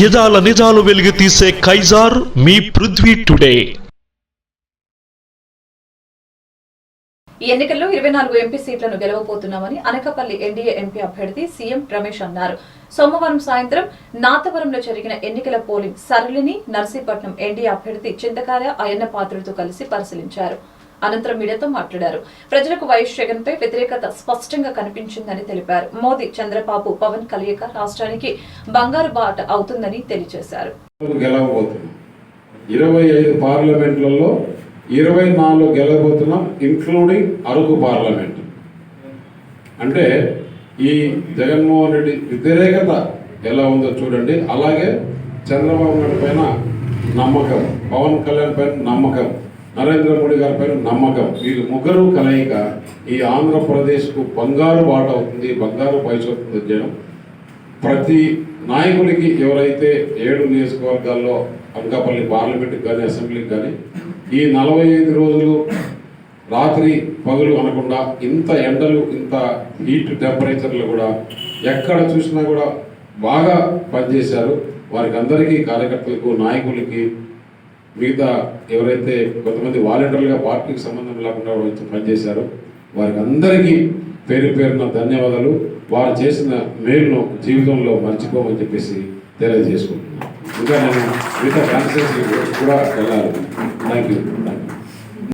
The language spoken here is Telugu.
యదాల నిజాలు వెలిగి తీసే కైజార్ మీ పృథ్వీ టుడే. ఈ ఎన్నికల్లో ఇరవై నాలుగు ఎంపీ సీట్లను గెలవబోతున్నామని అనకపల్లి ఎన్డీఏ ఎంపీ అభ్యర్థి సీఎం రమేష్ అన్నారు. సోమవారం సాయంత్రం నాతవరంలో జరిగిన ఎన్నికల పోలింగ్ సరళిని నర్సీపట్నం ఎన్డీఏ అభ్యర్థి చింతకాయ అయ్యన్న పాత్రులతో కలిసి పరిశీలించారు. అనంతరం మీడియాతో మాట్లాడారు. ప్రజలకు వైఎస్ జగన్ పై వ్యతిరేకత స్పష్టంగా కనిపించిందని తెలిపారు. మోదీ చంద్రబాబు పవన్ కలయిక రాష్ట్రానికి బంగారు బాట అవుతుందని తెలియజేశారు. ఇరవై ఐదు పార్లమెంట్లలో ఇరవై నాలుగు గెలవబోతున్నాం ఇంక్లూడింగ్ అరకు పార్లమెంట్. అంటే ఈ జగన్మోహన్ రెడ్డి వ్యతిరేకత ఎలా ఉందో చూడండి. అలాగే చంద్రబాబు నాయుడు పైన నమ్మకం పవన్ కళ్యాణ్ పైన నమ్మకం. నరేంద్ర మోడీ గారి పైన నమ్మకం. వీళ్ళు ముగ్గురు కలయిక ఈ ఆంధ్రప్రదేశ్కు బంగారు బాట అవుతుంది బంగారు భవిష్యత్తు చేయడం ప్రతి నాయకుడికి ఎవరైతే ఏడు నియోజకవర్గాల్లో అనకాపల్లి పార్లమెంట్కి కానీ అసెంబ్లీకి కానీ ఈ నలభై ఐదు రోజులు రాత్రి పగులు అనకుండా ఇంత ఎండలు ఇంత హీట్ టెంపరేచర్లు కూడా ఎక్కడ చూసినా కూడా బాగా పనిచేశారు. వారికి అందరికీ కార్యకర్తలకు నాయకులకి మిగతా ఎవరైతే కొంతమంది వాలంటీర్లుగా పార్టీకి సంబంధం లేకుండా వచ్చి పనిచేశారో వారికి అందరికీ పేరు పేరున ధన్యవాదాలు. వారు చేసిన మేలును జీవితంలో మర్చిపోమని చెప్పేసి తెలియజేసుకుంటున్నాను. ఇంకా నేను మిగతా కాన్స్టిట్యూన్సీ కూడా వెళ్ళాలి. Thank you